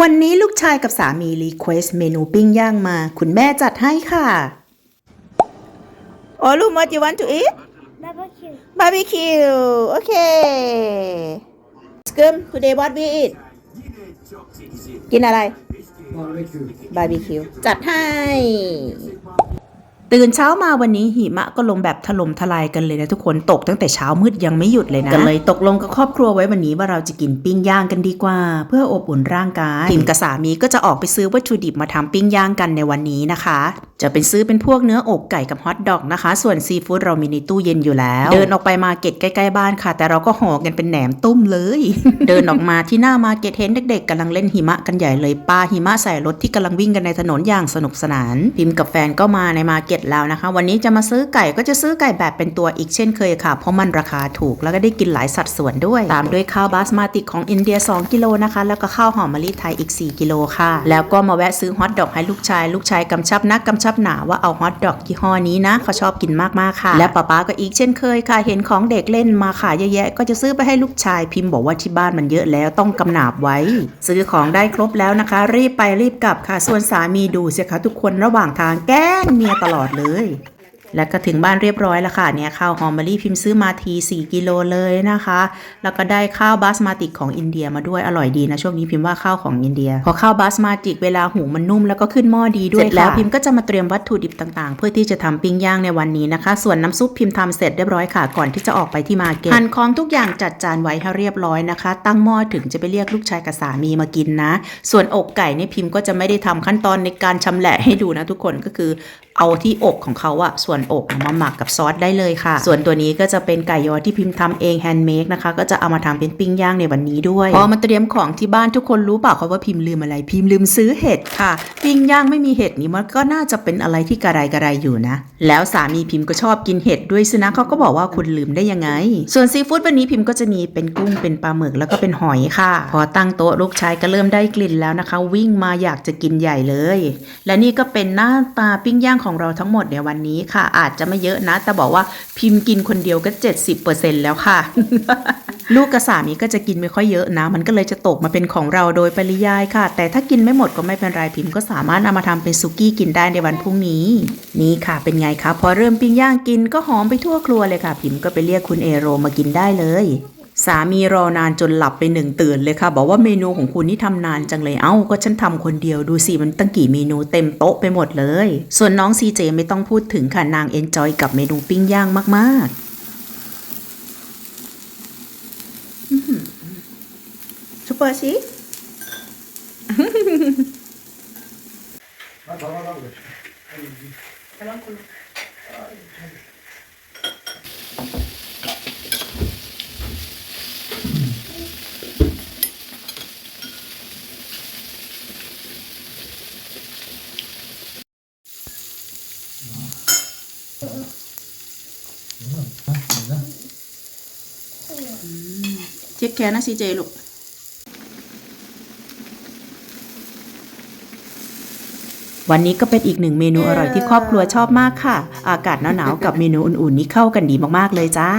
วันนี้ลูกชายกับสามีรีเควสเมนูปิ้งย่างมา คุณแม่จัดให้ค่ะ โอ้ลูก what you want to eat Barbecue. barbecue โอเค Scum today what we eat กินอะไรบาร์บีคิว จัดให้ ตื่นเช้ามาวันนี้หิมะก็ลงแบบถล่มทลายกันเลยนะทุกคนตกตั้งแต่เช้ามืดยังไม่หยุดเลยนะก็เลยตกลงกับครอบครัวไว้วันนี้ว่าเราจะกินปิ้งย่างกันดีกว่า เพื่ออบอุ่นร่างกายพิมกับสามีก็จะออกไปซื้อวัตถุดิบมาทำปิ้งย่างกันในวันนี้นะคะ จะเป็นซื้อเป็นพวกเนื้ออกไก่กับฮอทดอกนะคะ ส่วนซีฟู้ดเรามีในตู้เย็นอยู่แล้ว เดินออกไปมาเก็ตใกล้ๆบ้านค่ะ แต่เราก็ห่อกันเป็นแหนมตุ้มเลย เดินออกมาที่หน้ามาเก็ตเห็นเด็กๆกำลังเล่นหิมะกันใหญ่เลยปาหิมะใส่รถที่กำลังวิ่งกันในถนนอย่างสนุกสนาน พิมกับแฟนก็มาในมาเก็ตแล้วนะคะ วันนี้จะมาซื้อไก่ก็จะซื้อไก่แบบเป็นตัวอีกเช่นเคยค่ะ เพราะมันราคาถูกแล้วก็ได้กินหลายสัดส่วนด้วย ตามด้วยข้าวบาสมาติกของอินเดีย 2 กิโลนะคะ แล้วก็ข้าวหอมมะลิไทยอีก 4 กิโลค่ะ แล้วก็มาแวะซื้อฮอทดอกให้ลูกชาย ลูกชายกำชับนักกำชับหนาว่าเอาฮอทดอกยี่ห้อนี้นะเขาชอบกินมากๆค่ะ และป้าป๊าก็อีกเช่นเคยค่ะ เห็นของเด็กเล่นมาขายเยอะแยะก็จะซื้อไปให้ลูกชายพิมพ์บอกว่าที่บ้านมันเยอะแล้วต้องกำหนาบไว้ ซื้อของได้ครบแล้วนะคะ รีบไปรีบกลับค่ะ ส่วนสามีดูสิคะทุกคนระหว่างทางแกล้งเมียตลอดเลย แล้วก็ถึงบ้านเรียบร้อยแล้วค่ะเนี่ยข้าวหอมมะลิพิมพ์ซื้อมาที 4 กิโลเลยนะคะ แล้วก็ได้ข้าวบาสมาติกของอินเดียมาด้วยอร่อยดีนะช่วงนี้พิมพ์ว่าข้าวของอินเดีย พอข้าวบาสมาติกเวลาหุงมันนุ่มแล้วก็ขึ้นหม้อดีด้วยเสร็จแล้วพิมพ์ก็จะมาเตรียมวัตถุดิบต่างๆ เพื่อที่จะทำปิ้งย่างในวันนี้นะคะ ส่วนน้ำซุปพิมพ์ทำเสร็จเรียบร้อยค่ะก่อนที่จะออกไปที่มาร์เก็ตหั่นของทุกอย่างจัดจานไว้ให้เรียบร้อยนะคะ ตั้งหม้อถึงจะไปเรียกลูกชายกับสามีมากินนะ ส่วนอกไก่เนี่ยพิมพ์ก็จะไม่ได้ทำขั้นตอนในการชำแหละให้ดูนะทุกคนก็คือ เอาที่อกของเขาอะส่วนอกมาหมักกับซอสได้เลยค่ะ ส่วนตัวนี้ก็จะเป็นไก่ยอที่พิมพ์ทำเองแฮนด์เมดนะคะ ก็จะเอามาทำเป็นปิ้งย่างในวันนี้ด้วย พอมาเตรียมของที่บ้านทุกคนรู้เปล่าคะว่าพิมพ์ลืมอะไร พิมพ์ลืมซื้อเห็ดค่ะ ปิ้งย่างไม่มีเห็ดนี่มันก็น่าจะเป็นอะไรที่กระไรกระไรอยู่นะ แล้วสามีพิมพ์ก็ชอบกินเห็ดด้วยสินะเขาก็บอกว่าคุณลืมได้ยังไง ส่วนซีฟู้ดวันนี้พิมพ์ก็จะมีเป็นกุ้งเป็นปลาหมึกแล้วก็เป็นหอยค่ะ พอตั้งโต๊ะลูกชายก็เริ่มได้กลิ่นแล้วนะคะ วิ่งมาอยากจะกินใหญ่เลย และนี่ก็เป็นหน้าตาปิ้งย่างของเราทั้งหมดในวันนี้ค่ะ อาจจะไม่เยอะนะ แต่บอกว่าพิมพ์กินคนเดียวก็ 70%แล้วค่ะ ลูกกับสามีก็จะกินไม่ค่อยเยอะนะ มันก็เลยจะตกมาเป็นของเราโดยปริยายค่ะ แต่ถ้ากินไม่หมดก็ไม่เป็นไรพิมพ์ก็สามารถเอามาทำเป็นซุกี้กินได้ในวันพรุ่งนี้ นี่ค่ะ เป็นไงคะพอเริ่มปิ้งย่างกินก็หอมไปทั่วครัวเลยค่ะ พิมพ์ก็ไปเรียกคุณเอโรมากินได้เลย สามีรอนานจนหลับไปหนึ่งตื่นเลยค่ะ บอกว่าเมนูของคุณนี่ทำนานจังเลยเอ้า ก็ฉันทำคนเดียวดูสิมันตั้งกี่เมนูเต็มโต๊ะไปหมดเลย ส่วนน้องซีเจไม่ต้องพูดถึงค่ะนางเอนจอยกับเมนูปิ้งย่างมากๆซุปเปอร์ซี เช็คแคร์นะซีเจลูกวันนี้ก็เป็นอีกหนึ่งเมนูอร่อยที่ครอบครัวชอบมากค่ะ อากาศหนาวๆกับเมนูอุ่นๆนี้เข้ากันดีมากๆเลยจ้า